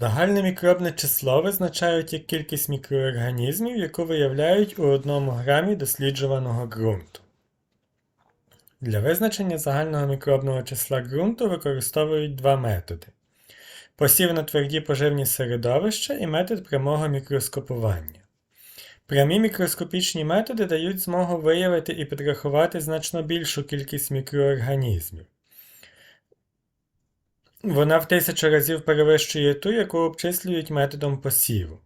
Загальне мікробне число визначають як кількість мікроорганізмів, яку виявляють у одному грамі досліджуваного ґрунту. Для визначення загального мікробного числа ґрунту використовують два методи: посів на тверді поживні середовища і метод прямого мікроскопування. Прямі мікроскопічні методи дають змогу виявити і підрахувати значно більшу кількість мікроорганізмів. Вона в тисячу разів перевищує ту, яку обчислюють методом посіву.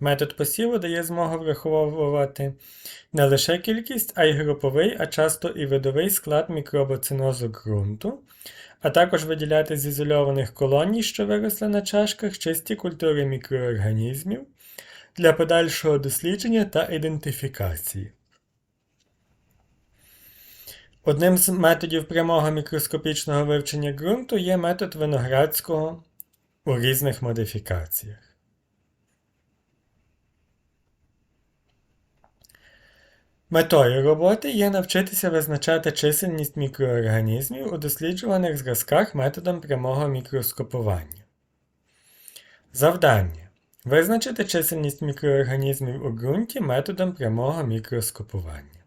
Метод посіву дає змогу враховувати не лише кількість, а й груповий, а часто і видовий склад мікробоцинозу ґрунту, а також виділяти з ізольованих колоній, що виросли на чашках, чисті культури мікроорганізмів для подальшого дослідження та ідентифікації. Одним з методів прямого мікроскопічного вивчення ґрунту є метод виноградського у різних модифікаціях. Метою роботи є навчитися визначати чисельність мікроорганізмів у досліджуваних зразках методом прямого мікроскопування. Завдання визначити чисельність мікроорганізмів у ґрунті методом прямого мікроскопування.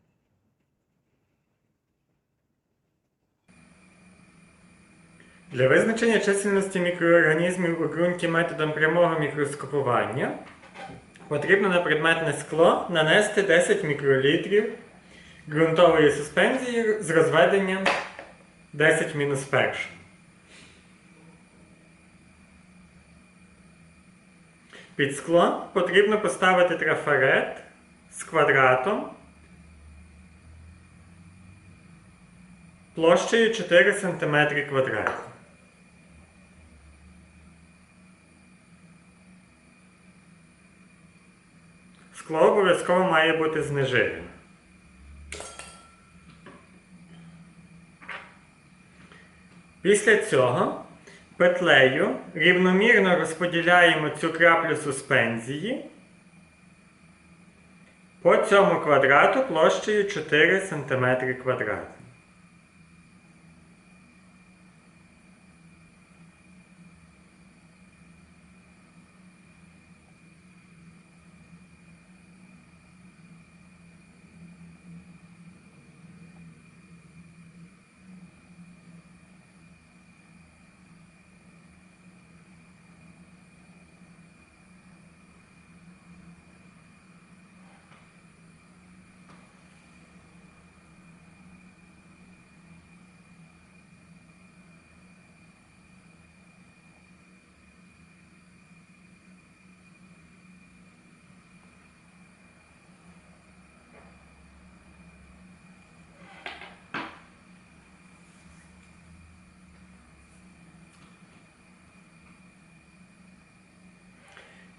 Для визначення чисельності мікроорганізмів у ґрунті методом прямого мікроскопування потрібно на предметне скло нанести 10 мікролітрів ґрунтової суспензії з розведенням 10 мінус 1. Під скло потрібно поставити трафарет з квадратом площею 4 см квадратні. Скло обов'язково має бути знежирене. Після цього петлею рівномірно розподіляємо цю краплю суспензії по цьому квадрату площею 4 см квадратні.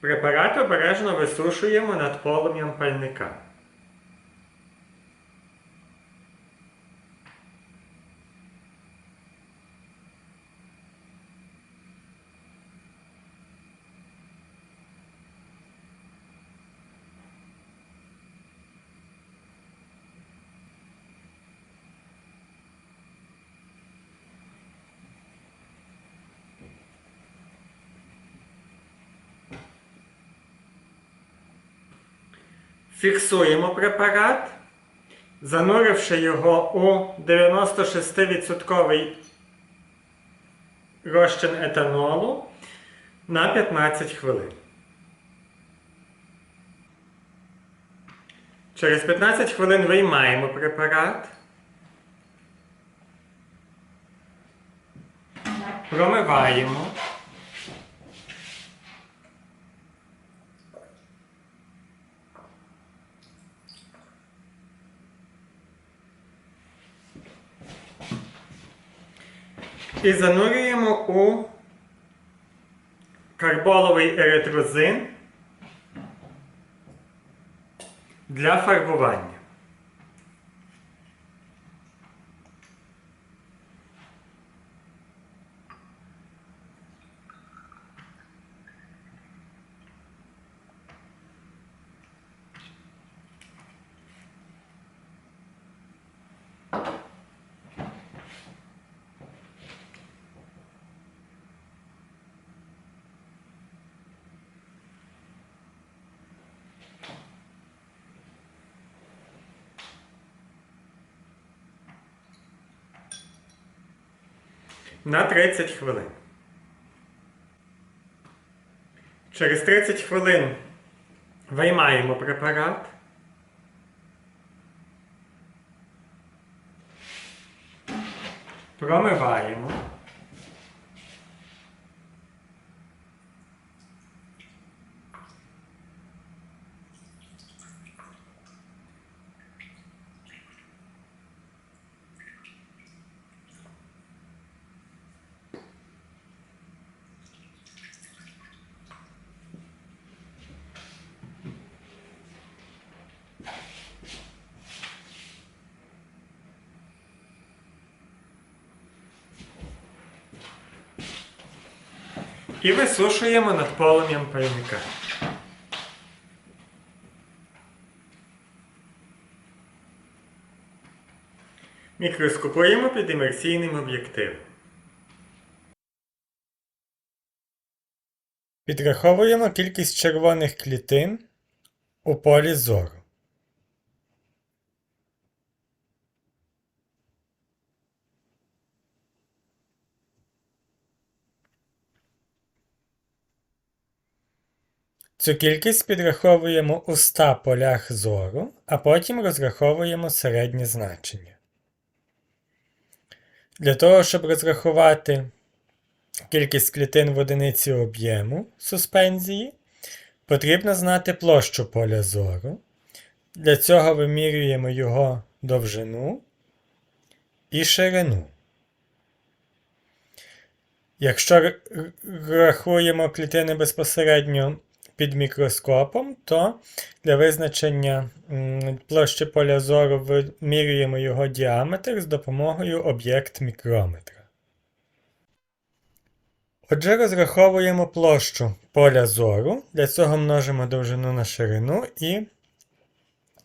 Препарат обережно висушуємо над полум'ям пальника. Фіксуємо препарат, зануривши його у 96% розчин етанолу на 15 хвилин. Через 15 хвилин виймаємо препарат, промиваємо. І занурюємо у карболовий еритрозин для фарбування. На 30 хвилин. Через 30 хвилин виймаємо препарат. Промиваємо. І висушуємо над полум'ям пальника. Мікроскопуємо під імерсійним об'єктивом. Підраховуємо кількість червоних клітин у полі зору. Цю кількість підраховуємо у 100 полях зору, а потім розраховуємо середнє значення. Для того, щоб розрахувати кількість клітин в одиниці об'єму суспензії, потрібно знати площу поля зору. Для цього вимірюємо його довжину і ширину. Якщо рахуємо клітини безпосередньо під мікроскопом, то для визначення площі поля зору вимірюємо його діаметр з допомогою об'єкт мікрометра. Отже, розраховуємо площу поля зору. Для цього множимо довжину на ширину і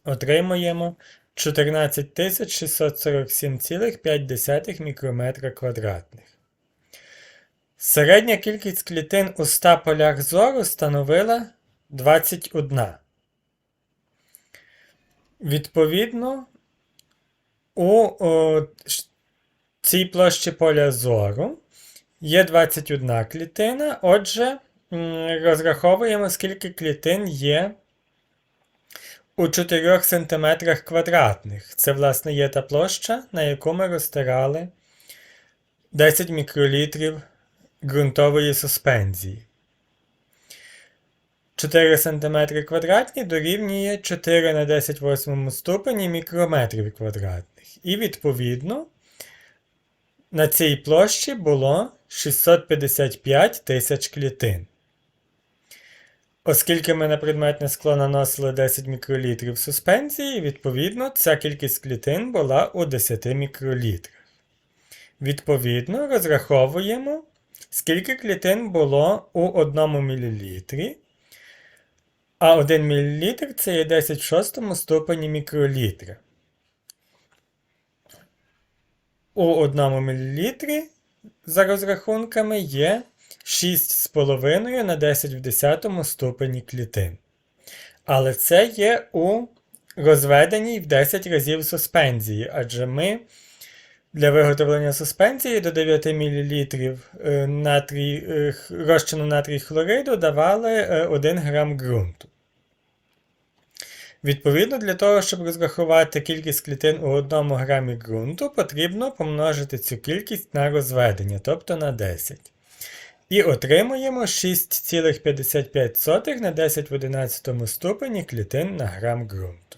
отримуємо 14647,5 мікрометра квадратних. Середня кількість клітин у 100 полях зору становила 21. Відповідно, у о, цій площі поля зору є 21 клітина. Отже, розраховуємо, скільки клітин є у 4 см квадратних. Це, власне, є та площа, на яку ми розтирали 10 мікролітрів ґрунтової суспензії. 4 см квадратні дорівнює 4 на 10 восьмому ступені мікрометрів квадратних. І відповідно на цій площі було 655 тисяч клітин. Оскільки ми на предметне скло наносили 10 мікролітрів суспензії, відповідно, ця кількість клітин була у 10 мікролітрах. Відповідно, розраховуємо, скільки клітин було у 1 мл. А 1 мл це є 10 в шостому ступені мікролітра. У 1 мл за розрахунками є 6,5 на 10 в 10 ступені клітин. Але це є у розведеній в 10 разів суспензії, адже ми для виготовлення суспензії до 9 мл е, е, розчину натрій хлориду давали е, 1 грам ґрунту. Відповідно, для того, щоб розрахувати кількість клітин у 1 грамі ґрунту, потрібно помножити цю кількість на розведення, тобто на 10. І отримуємо 6,55 на 10 в 11 ступені клітин на грам ґрунту.